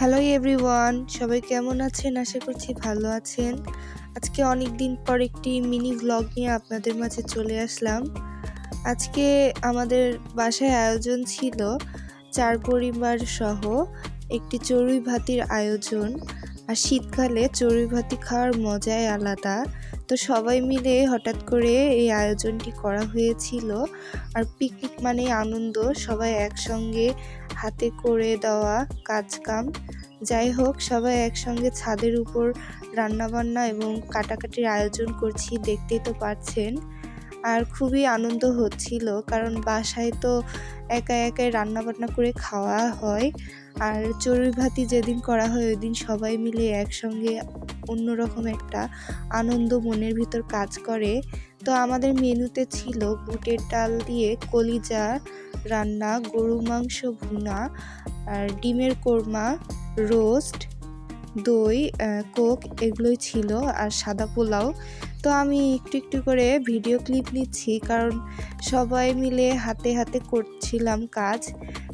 Hello everyone সবাই কেমন আছেন? আশা করছি ভালো আছেন। আজকে অনেক দিন পর একটি মিনি ভ্লগ নিয়ে আপনাদের মাঝে চলে আসলাম। আজকে আমাদের বাসায় আয়োজন ছিল চার পরিবার সহ একটি চড়ুই ভাতির আয়োজন। আর শীতকালে চড়ুই ভাতি খাওয়ার মজাই আলাদা। তো সবাই মিলে হঠাৎ করে এই আয়োজনটি করা হয়েছিল। আর পিকনিক মানে আনন্দ। সবাই একসঙ্গে হাতে করে দেওয়া কাজ কাম যাই হোক সবাই একসঙ্গে ছাদের উপর রান্নাবান্না এবং কাটাকাটির আয়োজন করছি দেখতেই তো পারছেন। আর খুবই আনন্দ হচ্ছিল, কারণ বাসায় তো একা একাই রান্নাবান্না করে খাওয়া হয়। আর চড়ুই ভাতি যেদিন করা হয় ওই দিন সবাই মিলে একসঙ্গে অন্যরকম একটা আনন্দ মনের ভিতর কাজ করে। তো আমাদের মেনুতে ছিল বুটের ডাল দিয়ে কলিজা রান্না, গরু মাংস ভুনা, আর ডিমের কোরমা, রোস্ট, দই কোক এগুলোই ছিল, আর সাদা পোলাও। তো আমি একটু একটু করে ভিডিও ক্লিপ নিচ্ছি, কারণ সবাই মিলে হাতে হাতে করছিলাম কাজ।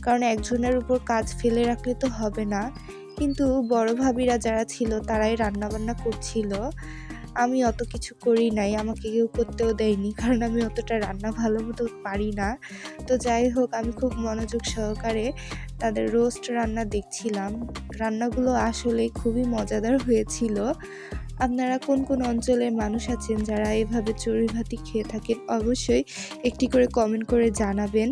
কারণ একজনের উপর কাজ ফেলে রাখলে তো হবে না। কিন্তু বড় ভাবিরা যারা ছিল, তারাই রান্নাবান্না করছিল। আমি অত কিছু করি নাই, আমাকে কেউ করতেও দেয়নি, কারণ আমি অতটা রান্না ভালো মতো পারি না। তো যাই হোক, আমি খুব মনোযোগ সহকারে তাদের রোস্ট রান্না দেখছিলাম। রান্নাগুলো আসলে খুবই মজাদার হয়েছিল। আপনারা কোন কোন অঞ্চলের মানুষ আছেন যারা এভাবে চড়ুই ভাতি খেয়ে থাকেন, অবশ্যই একটি করে কমেন্ট করে জানাবেন।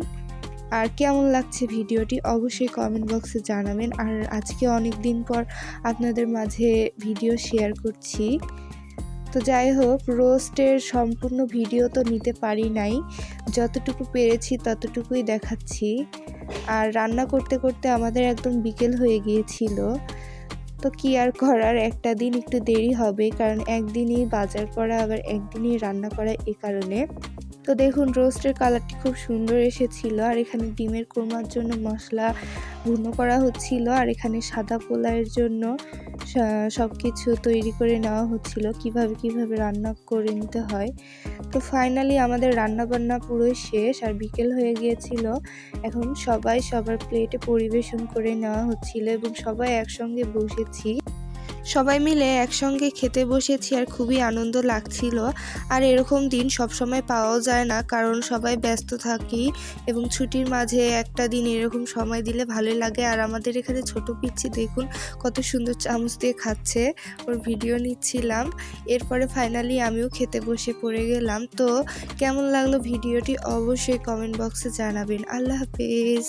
আর কেমন লাগছে ভিডিওটি অবশ্যই কমেন্ট বক্সে জানাবেন। আর আজকে অনেক দিন পর আপনাদের মাঝে ভিডিও শেয়ার করছি। তো যাই হোক, রোস্টের সম্পূর্ণ ভিডিও তো নিতে পারি নাই। যতটুকু পেরেছি ততটুকুই দেখাচ্ছি। আর রান্না করতে করতে আমাদের একদম বিকেল হয়ে গিয়েছিল। তো কি আর করার, একটা দিন একটু দেরি হবে, কারণ একদিনই বাজার করা, আবার একদিনই রান্না করা এ কারণে। তো দেখুন, রোস্টের কালারটি খুব সুন্দর এসেছিল, আর এখানে ডিমের কোরমার জন্য মশলা ভুনো করা হচ্ছিল, আর এখানে সাদা পোলাইয়ের জন্য সব কিছু তৈরি করে নেওয়া হচ্ছিল, কীভাবে কীভাবে রান্না করে নিতে হয়। তো ফাইনালি আমাদের রান্না বান্না পুরোই শেষ, আর বিকেল হয়ে গিয়েছিল। এখন সবাই সবার প্লেটে পরিবেশন করে নেওয়া হচ্ছিল এবং সবাই একসঙ্গে বসেছি। সবাই মিলে একসঙ্গে খেতে বসেছি আর খুবই আনন্দ লাগছিল। আর এরকম দিন সব সময় পাওয়াও যায় না, কারণ সবাই ব্যস্ত থাকি এবং ছুটির মাঝে একটা দিন এরকম সময় দিলে ভালোই লাগে। আর আমাদের এখানে ছোট পিচ্ছি দেখুন কত সুন্দর চামচ দিয়ে খাচ্ছে, ওর ভিডিও নিচ্ছিলাম। এরপরে ফাইনালি আমিও খেতে বসে পড়ে গেলাম। তো কেমন লাগল ভিডিওটি অবশ্যই কমেন্ট বক্সে জানাবেন। আল্লাহ হাফেজ।